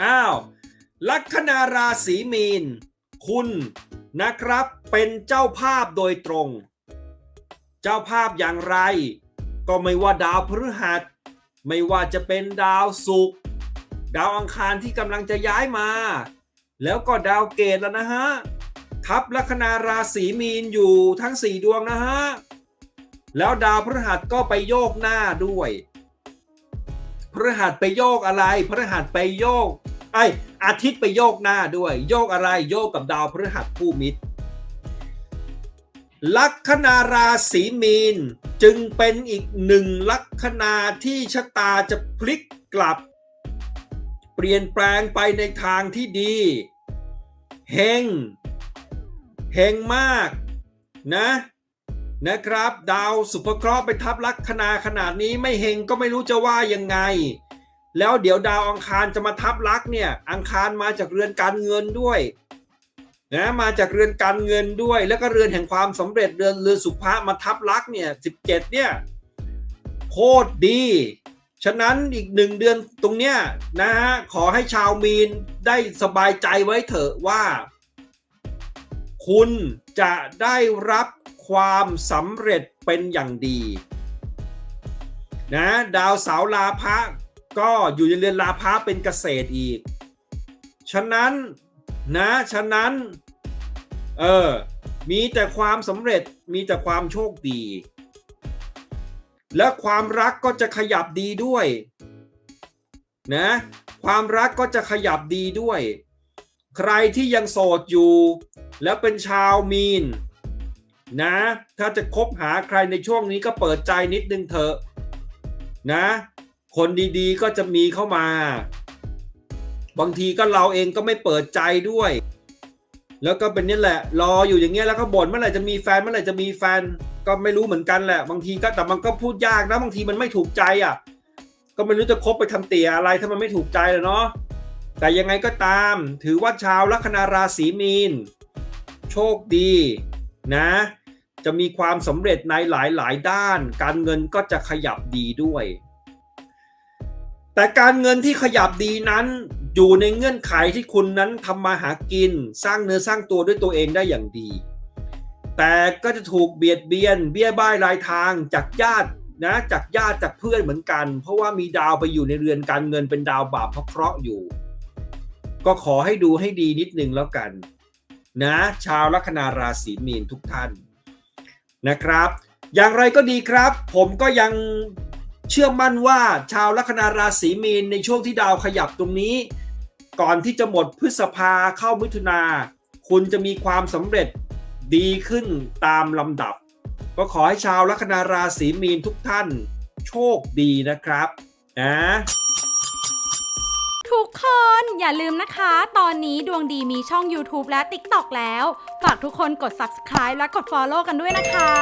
อ้าวลัคนาราศีมีน คุณนะครับเป็นเจ้าภาพโดยตรง เจ้าภาพอย่างไร ก็ไม่ว่าดาวพฤหัส ไม่ว่าจะเป็นดาวศุกร์ดาวอังคารที่กำลังจะย้ายมา แล้วก็ดาวเกตแล้วนะฮะทับลัคนาราศีมีนอยู่ทั้ง 4 ดวงนะฮะ แล้วดาวพฤหัสก็ไปโยกหน้าด้วยพฤหัสไปโยกอะไรพฤหัสไปโยก ไออาทิตย์ไปโยกหน้าด้วย โยกอะไรโยกกับดาวพฤหัสคู่มิตร ลัคนาราศีมีนจึงเป็นอีกหนึ่งลัคนาที่ชะตาจะพลิกกลับ เปลี่ยนแปลงไปในทางที่ดีเฮงเฮงมากนะนะครับ ดาวสุภเคราะห์ไปทับลัคนาขนาดนี้ไม่เฮงก็ไม่รู้จะว่ายังไง แล้วเดี๋ยวดาวอังคารจะมาทับลักเนี่ย อังคารมาจากเรือนการเงินด้วยนะมาจากเรือนการเงินด้วย แล้วก็เรือนแห่งความสำเร็จเรือนเรือนสุภามาทับลักเนี่ยสิบเจ็ดเนี่ยโคตรดี ฉะนั้นอีกหนึ่งเดือนตรงเนี้ยนะฮะขอให้ชาวมีนได้สบายใจไว้เถอะว่า คุณจะได้รับความสำเร็จเป็นอย่างดีนะดาวเสาร์ลาภะ ก็อยู่ในเรือนลาภะเป็นเกษตรอีก ฉะนั้นนะ ฉะนั้น เออ มีแต่ความสำเร็จ มีแต่ความโชคดี และความรักก็จะขยับดีด้วย นะ ความรักก็จะขยับดีด้วย ใครที่ยังโสดอยู่ แล้วเป็นชาวมีน นะ ถ้าจะคบหาใครในช่วงนี้ก็เปิดใจนิดนึงเถอะ นะ คนดีๆก็จะมีเข้ามา บางทีก็เราเองก็ไม่เปิดใจด้วย แล้วก็เป็นนี่แหละ รออยู่อย่างเงี้ยแล้วก็บ่นเมื่อไหร่จะมีแฟนเมื่อไหร่จะมีแฟนก็ไม่รู้เหมือนกันแหละ บางทีก็แต่มันก็พูดยากนะบางทีมันไม่ถูกใจอะ ก็ไม่รู้จะคบไปทำเตี่ยอะไรถ้ามันไม่ถูกใจเลยเนาะแต่ยังไงก็ตาม ถือว่าชาวลัคนาราศีมีน โชคดีนะ จะมีความสำเร็จในหลายๆ ด้าน การเงินก็จะขยับดีด้วย แต่การเงินที่ขยับดีนั้น อยู่ในเงื่อนไขที่คุณนั้นทำมาหากิน สร้างเนื้อสร้างตัวด้วยตัวเองได้อย่างดี แต่ก็จะถูกเบียดเบียน เบี้ยบ้ายรายทางจากญาตินะจากญาติจากเพื่อนเหมือนกัน เพราะว่ามีดาวไปอยู่ในเรือนการเงินเป็นดาวบาปเพราะเคราะห์อยู่ ก็ขอให้ดูให้ดีนิดนึงแล้วกัน นะ ชาวลัคนาราศีมีนทุกท่านนะครับ อย่างไรก็ดีครับ ผมก็ยัง เชื่อมั่นว่าชาวลัคนาราศีมีนในช่วงที่ดาวขยับตรงนี้ ก่อนที่จะหมดพฤษภาเข้ามิถุนาคุณจะมีความสำเร็จดีขึ้นตามลำดับ ก็ขอให้ชาวลัคนาราศีมีนทุกท่านโชคดีนะครับนะทุกคนอย่าลืมนะคะ ตอนนี้ดวงดีมีช่อง YouTube และ TikTok แล้ว ฝากทุกคนกด subscribe และกด follow กันด้วยนะคะ